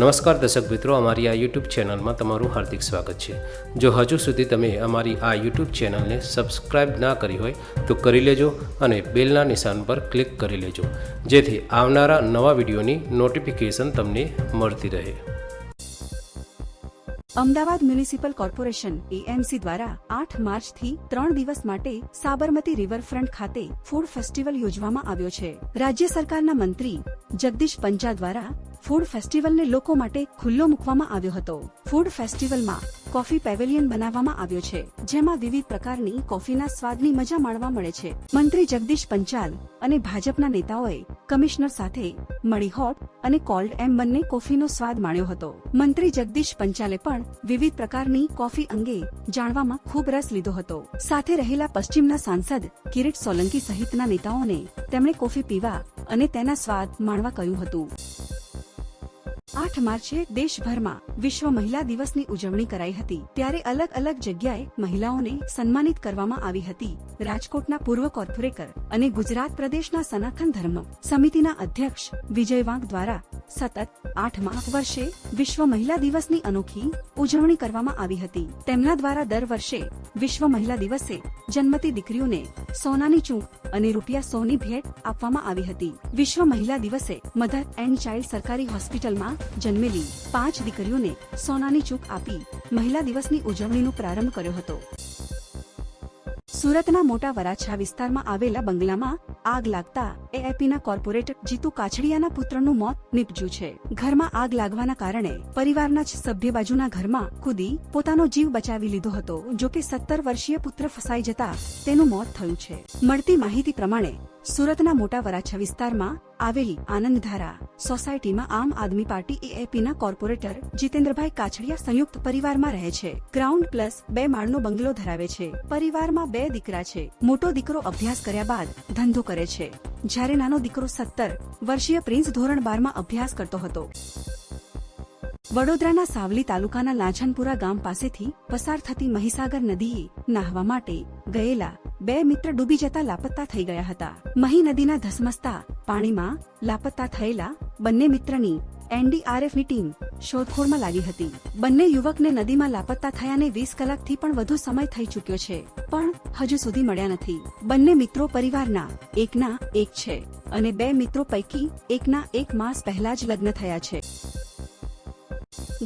નમસ્કાર દર્શક મિત્રો, અમારી આ યુટ્યુબ ચેનલમાં તમારું હાર્દિક સ્વાગત છે. જો હજુ સુધી તમે અમારી આ યુટ્યુબ ચેનલને સબસ્ક્રાઇબ ના કરી હોય, તો કરી લેજો અને બેલના નિશાન પર ક્લિક કરી લેજો. જેથી આવનારા નવા વિડીયોની નોટિફિકેશન તમને મળતી રહે. અમદાવાદ મ્યુનિસિપલ કોર્પોરેશન એએમસી દ્વારા આઠ માર્ચથી ત્રણ દિવસ માટે સાબરમતી રિવરફ્રન્ટ ખાતે ફૂડ ફેસ્ટિવલ યોજવામાં આવ્યો છે. રાજ્ય સરકારના મંત્રી જગદીશ પંચા દ્વારા ફૂડ ફેસ્ટિવલને લોકો માટે ખુલ્લો મૂકવામાં આવ્યો હતો. ફૂડ ફેસ્ટિવલમાં કોફી પેવેલિયન બનાવવામાં આવ્યો છે, જેમાં વિવિધ પ્રકારની કોફીના સ્વાદની મજા માણવા મળે છે. મંત્રી જગદીશ પંચાલ અને ભાજપના નેતાઓએ કમિશનર સાથે મળી હોટ અને કોલ્ડ એમ બંને કોફીનો સ્વાદ માણ્યો હતો. મંત્રી જગદીશ પંચાલે પણ વિવિધ પ્રકારની કોફી અંગે જાણવામાં ખૂબ રસ લીધો હતો. સાથે રહેલા પશ્ચિમના સાંસદ કિરીટ સોલંકી સહિતના નેતાઓને તેમણે કોફી પીવા અને તેના સ્વાદ માણવા કહ્યું હતું. આઠ માર્ચે દેશભરમાં વિશ્વ મહિલા દિવસની ઉજવણી કરાઈ હતી. ત્યારે અલગ અલગ જગ્યાએ મહિલાઓને સન્માનિત કરવામાં આવી હતી. રાજકોટના પૂર્વ કોર્પોરેટર અને ગુજરાત પ્રદેશના સનાતન ધર્મ સમિતિના અધ્યક્ષ વિજય વાંક દ્વારા સતત આઠમા વર્ષે વિશ્વ મહિલા દિવસની અનોખી ઉજવણી કરવામાં આવી હતી. તેમના દ્વારા દર વર્ષે વિશ્વ મહિલા દિવસે જન્મતી દીકરીઓને સોનાની ચૂંક અને રૂપિયા સોની ભેટ આપવામાં આવી હતી. વિશ્વ મહિલા દિવસે મધર એન્ડ ચાઇલ્ડ સરકારી હોસ્પિટલમાં જન્મેલી પાંચ દીકરીઓને સોનાની ચૂક આપી મહિલા દિવસની ઉજવણીનો પ્રારંભ કર્યો હતો. સુરતના મોટા વરાછા વિસ્તારમાં આવેલા બંગલામાં આગ લાગતા એએપીના કોર્પોરેટર જીતુ કાછડિયાના પુત્રનું મોત નીપજ્યું છે. ઘરમાં આગ લાગવાના કારણે પરિવારના જ સભ્ય બાજુના ઘરમાં કૂદી પોતાનો જીવ બચાવી લીધો હતો જો કે સત્તર વર્ષીય પુત્ર ફસાઈ જતા તેનું મોત થયું છે. મળતી માહિતી પ્રમાણે સુરતના મોટા વરાછા વિસ્તારમાં આવેલી આનંદધારા સોસાયટીમાં આમ આદમી પાર્ટી એએપીના કોર્પોરેટર જીતેન્દ્રભાઈ કાછડિયા સંયુક્ત પરિવારમાં રહે છે. ગ્રાઉન્ડ પ્લસ બે માળનો બંગલો ધરાવે છે. પરિવારમાં બે દીકરા છે. મોટો દીકરો અભ્યાસ કર્યા બાદ ધંધો કરે છે. જ્યારે નાનો દીકરો સત્તર વર્ષીય પ્રિન્સ ધોરણ બારમાં અભ્યાસ કરતો હતો. વડોદરાના સાવલી તાલુકાના લાછનપુરા ગામ પાસેથી પસાર થતી મહીસાગર નદીએ નાહવા માટે ગયેલા બે મિત્ર ડૂબી જતા લાપત્તા થઈ ગયા હતા. મહી નદીના ધસમસતા પાણીમાં લાપત્તા થયેલા બંને મિત્રની એનડીઆરએફની ટીમ શોધખોળમાં લાગી હતી. બંને યુવકને નદીમાં લાપત્તા થયાને વીસ કલાકથી પણ વધુ સમય થઈ ચૂક્યો છે, પણ હજુ સુધી મળ્યા નથી. બંને મિત્રો પરિવારના એકના એક છે અને બે મિત્રો પૈકી એકના એક માસ પહેલા જ લગ્ન થયા છે.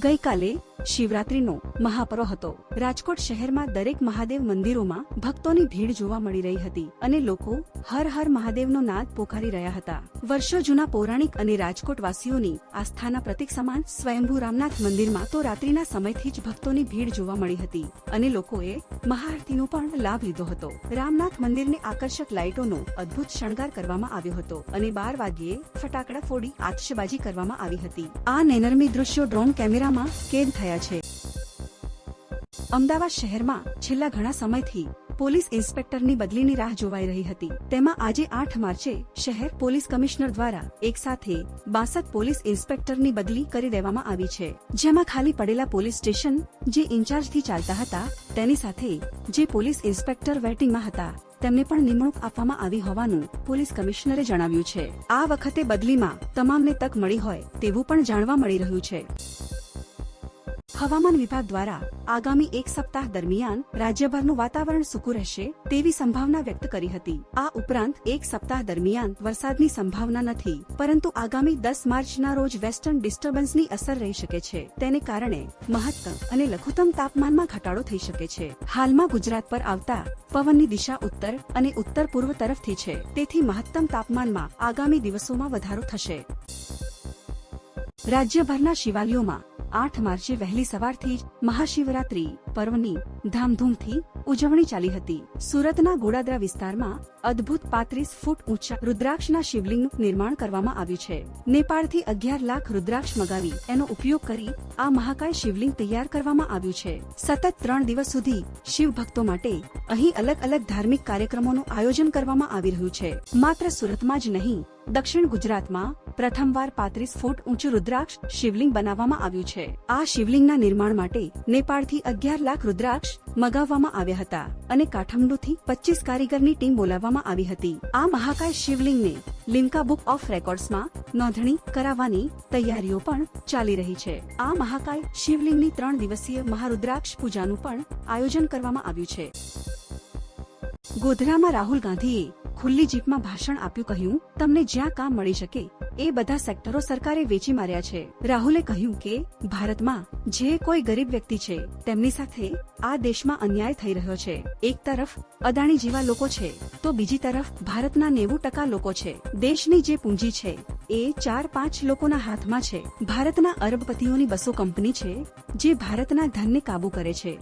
ગઈકાલે શિવરાત્રીનો મહાપર્વ હતો. રાજકોટ શહેરમાં દરેક મહાદેવ મંદિરોમાં ભક્તોની ભીડ જોવા મળી રહી હતી અને લોકો હર હર મહાદેવનો નાદ પોકારી રહ્યા હતા. વર્ષો જૂના પૌરાણિક અને રાજકોટ વાસીઓની આસ્થાના પ્રતિક સમાન સ્વયંભૂ રામનાથ મંદિરમાં તો રાત્રિના સમયથી જ ભક્તોની ભીડ જોવા મળી હતી અને લોકોએ મહાઆરતીનો પણ લાભ લીધો હતો. રામનાથ મંદિરને આકર્ષક લાઇટોનો અદ્ભુત શણગાર કરવામાં આવ્યો હતો અને બાર વાગ્યે ફટાકડા ફોડી આતશબાજી કરવામાં આવી હતી. આ નેનરમી દૃશ્યો ડ્રોન કેમેરામાં કેદ થયા છે. અમદાવાદ શહેરમાં છેલ્લા ઘણા સમયથી પોલીસ ઇન્સ્પેક્ટરની બદલીની રાહ જોવાઈ રહી હતી. તેમાં આજે આઠ માર્ચે શહેર પોલીસ કમિશનર દ્વારા એક સાથે બાસઠ પોલીસ ઇન્સ્પેક્ટરની બદલી કરી દેવામાં આવી છે. જેમાં ખાલી પડેલા પોલીસ સ્ટેશન જે ઇન્ચાર્જથી ચાલતા હતા, તેની સાથે જે પોલીસ ઇન્સ્પેક્ટર વેટિંગમાં હતા, તેમને પણ નિમણૂક આપવામાં આવી હોવાનું પોલીસ કમિશનરે જણાવ્યું છે. આ વખતે બદલીમાં તમામને તક મળી હોય તેવું પણ જાણવા મળી રહ્યું છે. હવામાન વિભાગ દ્વારા આગામી એક સપ્તાહ દરમિયાન રાજ્યભરનું વાતાવરણ સૂકું રહેશે તેવી સંભાવના વ્યક્ત કરી હતી. આ ઉપરાંત એક સપ્તાહ દરમિયાન વરસાદની સંભાવના નથી, પરંતુ આગામી દસ માર્ચના રોજ વેસ્ટર્ન ડિસ્ટર્બન્સની અસર રહી શકે છે. તેને કારણે મહત્તમ અને લઘુત્તમ તાપમાનમાં ઘટાડો થઈ શકે છે. હાલમાં ગુજરાત પર આવતા પવનની દિશા ઉત્તર અને ઉત્તર પૂર્વ તરફથી છે. તેથી મહત્તમ તાપમાનમાં આગામી દિવસોમાં વધારો થશે. રાજ્યભરના શિવાલયોમાં આઠ માર્ચે વહેલી સવારથી જ મહાશિવરાત્રી. પર્વની ધામધૂમથી ઉજવણી ચાલી હતી. સુરતના ગોડાદરા વિસ્તારમાં અદ્ભુત પાંત્રીસ ફૂટ ઊંચા રુદ્રાક્ષના શિવલિંગનું નિર્માણ કરવામાં આવ્યું છે. નેપાળથી અગિયાર લાખ રુદ્રાક્ષ મગાવી એનો ઉપયોગ કરી આ મહાકાય શિવલિંગ તૈયાર કરવામાં આવ્યું છે. સતત ત્રણ દિવસ સુધી શિવ ભક્તો માટે અહીં અલગ અલગ ધાર્મિક કાર્યક્રમોનું આયોજન કરવામાં આવી રહ્યું છે. માત્ર સુરતમાં જ નહીં, દક્ષિણ ગુજરાતમાં પ્રથમવાર પાંત્રીસ ફૂટ ઊંચું રુદ્રાક્ષ શિવલિંગ બનાવવામાં આવ્યું છે. આ શિવલિંગના નિર્માણ માટે નેપાળથી અગિયાર લાખ રુદ્રાક્ષ મગાવવામાં આવ્યા હતા અને કાઠમંડુથી પચીસ કારીગરની ટીમ બોલાવવામાં આવી હતી. આ મહાકાય શિવલિંગને લિમ્કા બુક ઓફ રેકોર્ડ્સમાં નોંધણી કરાવવાની તૈયારીઓ પણ ચાલી રહી છે. આ મહાકાય શિવલિંગની ત્રણ દિવસીય મહારુદ્રાક્ષ પૂજાનું પણ આયોજન કરવામાં આવ્યું છે. ગોધરામાં રાહુલ ગાંધીએ ખુલ્લી જીપમાં ભાષણ આપ્યું કહ્યું, તમને જ્યાં કામ મળી શકે, એ બધા સેક્ટરો સરકારે વેચી માર્યા છે. રાહુલે કહ્યું કે, ભારતમાં જે કોઈ ગરીબ વ્યક્તિ છે, તેમની સાથે આ દેશમાં અન્યાય થઈ રહ્યો છે. એક તરફ અદાણી જેવા લોકો છે, તો બીજી તરફ ભારતના નેવું ટકા લોકો છે. દેશની જે પૂંજી છે, એ ચાર પાંચ લોકોના હાથમાં છે. ભારતના અરબપતિઓની બસો કંપની છે, જે ભારતના ધનને કાબુ કરે છે.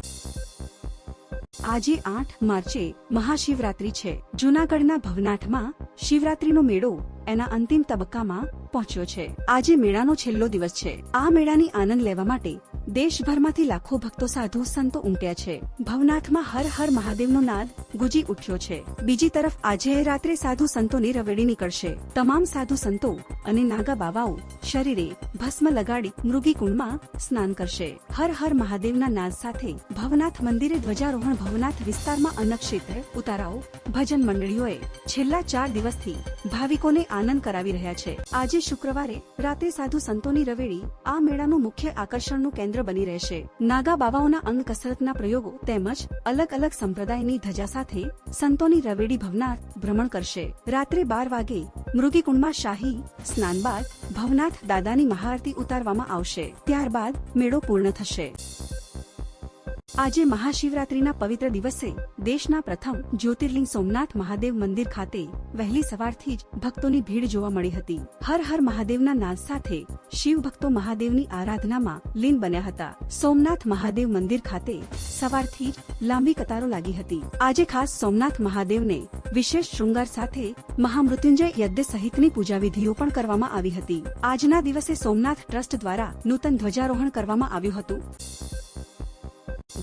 આજે આઠ માર્ચે મહાશિવરાત્રી છે. જૂનાગઢના ભવનાથમાં શિવરાત્રીનો મેળો એના અંતિમ તબક્કામાં પહોંચ્યો છે. આજે મેળાનો છેલ્લો દિવસ છે. આ મેળાની આનંદ લેવા માટે દેશભરમાંથી લાખો ભક્તો, સાધુ, સંતો ઉમટ્યા છે. ભવનાથમાં હર હર મહાદેવનો નાદ ગુજી ઉઠ્યો છે. બીજી તરફ આજે રાત્રે સાધુ સંતોની રવેડી નીકળશે. તમામ સાધુ સંતો અને નાગા બાવાઓ શરીરે ભસ્મ લગાડી મૃગીકુંડમાં સ્નાન કરશે. હર હર મહાદેવના નાદ સાથે ભવનાથ મંદિરે ધ્વજારોહણ ભવનાથ વિસ્તારમાં અન્નક્ષેત્ર ઉતારાઓ ભજન મંડળીઓએ છેલ્લા ચાર દિવસથી ભાવિકોને આનંદ કરાવી રહ્યા છે. આજે શુક્રવારે રાતે સાધુ સંતોની રવેડી આ મેળાનું મુખ્ય આકર્ષણનું કેન્દ્ર બની રહેશે. નાગા બાવાઓના અંગ કસરતના પ્રયોગો તેમજ અલગ અલગ સંપ્રદાયની ધજા સાથે સંતોની રવેડી ભવનાથ ભ્રમણ કરશે. રાત્રે બાર વાગે મૃગીકુંડમાં શાહી સ્નાન બાદ ભવનાથ દાદાની મહાઆરતી ઉતારવામાં આવશે. ત્યારબાદ મેળો પૂર્ણ થશે. આજે મહાશિવરાત્રીના પવિત્ર દિવસે દેશના પ્રથમ જ્યોતિર્લિંગ સોમનાથ મહાદેવ મંદિર ખાતે વહેલી સવારથી જ ભક્તોની ભીડ જોવા મળી હતી. હર હર મહાદેવના નાદ સાથે શિવ ભક્તો મહાદેવની આરાધનામાં લીન બન્યા હતા. સોમનાથ મહાદેવ મંદિર ખાતે સવારથી જ લાંબી કતારો લાગી હતી. આજે ખાસ સોમનાથ મહાદેવને વિશેષ શૃંગાર સાથે મહામૃત્યુંજય યજ્ઞ સહિતની પૂજા વિધિઓ પણ કરવામાં આવી હતી. આજના દિવસે સોમનાથ ટ્રસ્ટ દ્વારા નૂતન ધ્વજારોહણ કરવામાં આવ્યું હતું.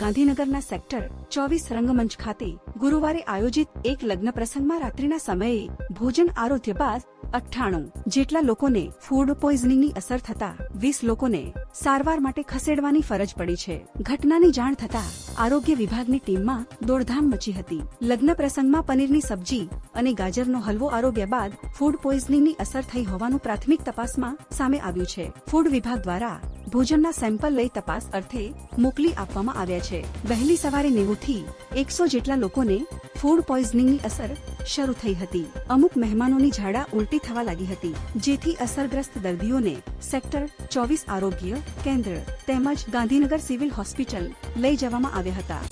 ગાંધીનગરના સેક્ટર ચોવીસ રંગમંચ ખાતે ગુરુવારે આયોજિત એક લગ્ન પ્રસંગમાં રાત્રિના સમયે ભોજન આરોગ્ય બાદ અઠ્ઠાણું જેટલા લોકોને ફૂડ પોઈઝનિંગની અસર થતા વીસ લોકોને સારવાર માટે ખસેડવાની ફરજ પડી છે. ઘટનાની જાણ થતા આરોગ્ય વિભાગની ટીમમાં દોડધામ મચી હતી. લગ્ન પ્રસંગમાં પનીરની સબ્જી અને ગાજરનો હલવો આરોગ્ય બાદ ફૂડ પોઈઝનિંગની અસર થઈ હોવાનું પ્રાથમિક તપાસમાં સામે આવ્યું છે. ફૂડ વિભાગ દ્વારા ભોજનના સેમ્પલ લઈ તપાસ અર્થે મોકલી આપવામાં આવ્યા છે. વહેલી સવારે નેવું થી એકસો જેટલા લોકોને ફૂડ પોઈઝનિંગની અસર શરૂ થઈ હતી. અમુક મહેમાનોની ઝાડા ઉલટી થવા લાગી હતી, જેથી અસરગ્રસ્ત દર્દીઓને સેક્ટર ચોવીસ આરોગ્ય કેન્દ્ર તેમજ ગાંધીનગર સિવિલ હોસ્પિટલ લઈ જવામાં આવ્યા હતા.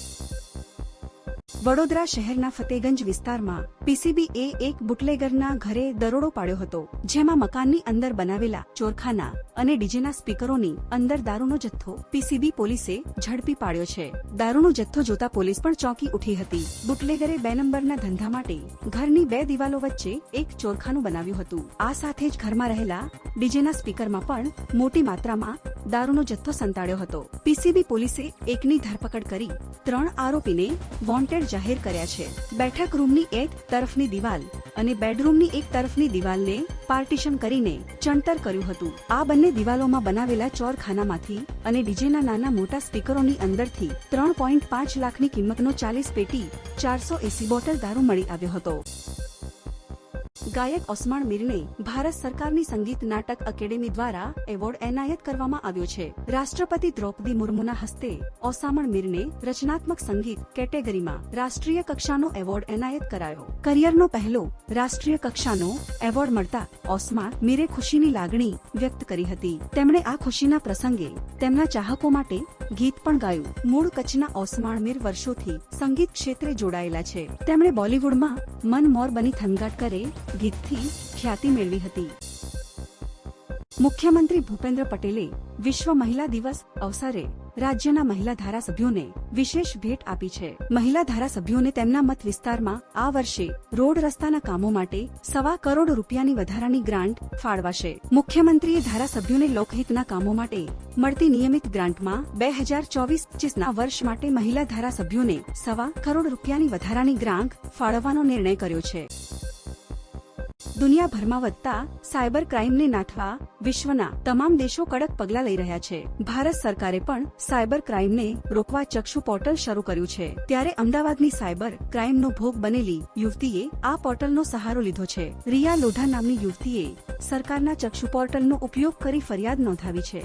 વડોદરા શહેરના ફતેગંજ વિસ્તારમાં પીસીબી એ એક બુટલેગરના ઘરે દરોડો પાડ્યો હતો, જેમાં મકાનની અંદર બનાવેલા ચોરખાના અને ડીજેના સ્પીકરોની અંદર દારૂનો જથ્થો પીસીબી પોલીસે ઝડપી પાડ્યો છે. દારૂનો જથ્થો જોતા પોલીસ પણ ચોંકી ઉઠી હતી. બુટલેગરે બે નંબરના ધંધા માટે ઘરની બે દિવાલો વચ્ચે એક ચોરખાનું બનાવ્યું હતું. આ સાથે જ ઘરમાં રહેલા ડીજેના સ્પીકરમાં પણ મોટી માત્રામાં દારૂનો જથ્થો સંતાડ્યો હતો. પીસીબી પોલીસે એકની ધરપકડ કરી ત્રણ આરોપીને વોન્ટેડ જાહેર કર્યા છે. બેઠક રૂમની એક તરફની દિવાલ અને બેડરૂમની એક તરફની દિવાલને પાર્ટીશન કરીને ચણતર કર્યું હતું. આ બંને દિવાલોમાં બનાવેલા ચોરખાનામાંથી અને ડીજેના નાના મોટા સ્પીકરોની અંદરથી ત્રણ પોઈન્ટ પાંચ લાખની કિંમતનો ચાલીસ પેટી ચારસો એસી બોટલ દારૂ મળી આવ્યો હતો. ગાયક ઓસમાણ મીરને ભારત સરકારની સંગીત નાટક એકેડેમી દ્વારા એવોર્ડ એનાયત કરવામાં આવ્યો છે. રાષ્ટ્રપતિ દ્રૌપદી મુર્મુના હસ્તે ઓસામણ મીરને રચનાત્મક સંગીત કેટેગરીમાં રાષ્ટ્રીય કક્ષાનો એવોર્ડ એનાયત કરાયો. કરિયરનો પહેલો રાષ્ટ્રીય કક્ષાનો એવોર્ડ મળતા ઓસમાણ મીરે ખુશીની લાગણી વ્યક્ત કરી હતી. તેમણે આ ખુશીના પ્રસંગે તેમના ચાહકો માટે ગીત પણ ગાયું. મૂળ કચ્છના ઓસમાણ મીર વર્ષોથી સંગીત ક્ષેત્રે જોડાયેલા છે. તેમણે બોલિવૂડમાં મન મોર બની થનગાટ કરે ગીતથી ખ્યાતિ મેળવી હતી. મુખ્યમંત્રી ભૂપેન્દ્ર પટેલે વિશ્વ મહિલા દિવસ અવસરે રાજ્યના મહિલા ધારાસભ્યોને વિશેષ ભેટ આપી છે. મહિલા ધારાસભ્યોને તેમના મત વિસ્તારમાં આ વર્ષે રોડ રસ્તાના કામો માટે સવા કરોડ રૂપિયાની વધારાની ગ્રાન્ટ ફાળવાશે. મુખ્યમંત્રીએ ધારાસભ્યોને લોકહિતના કામો માટે મળતી નિયમિત ગ્રાન્ટમાં બે હજાર ચોવીસ પચીસના વર્ષ માટે મહિલા ધારાસભ્યોને સવા કરોડ રૂપિયાની વધારાની ગ્રાન્ટ ફાળવવાનો નિર્ણય કર્યો છે. દુનિયાભરમાં વધતા સાયબર ક્રાઇમને નાથવા વિશ્વના તમામ દેશો કડક પગલાં લઈ રહ્યા છે. ભારત સરકારે પણ સાયબર ક્રાઇમને રોકવા ચક્ષુ પોર્ટલ શરૂ કર્યું છે. ત્યારે અમદાવાદની સાયબર ક્રાઇમનો ભોગ બનેલી યુવતીએ આ પોર્ટલનો સહારો લીધો છે. રિયા લોઢા નામની યુવતીએ સરકારના ચક્ષુ પોર્ટલનો ઉપયોગ કરી ફરિયાદ નોંધાવી છે.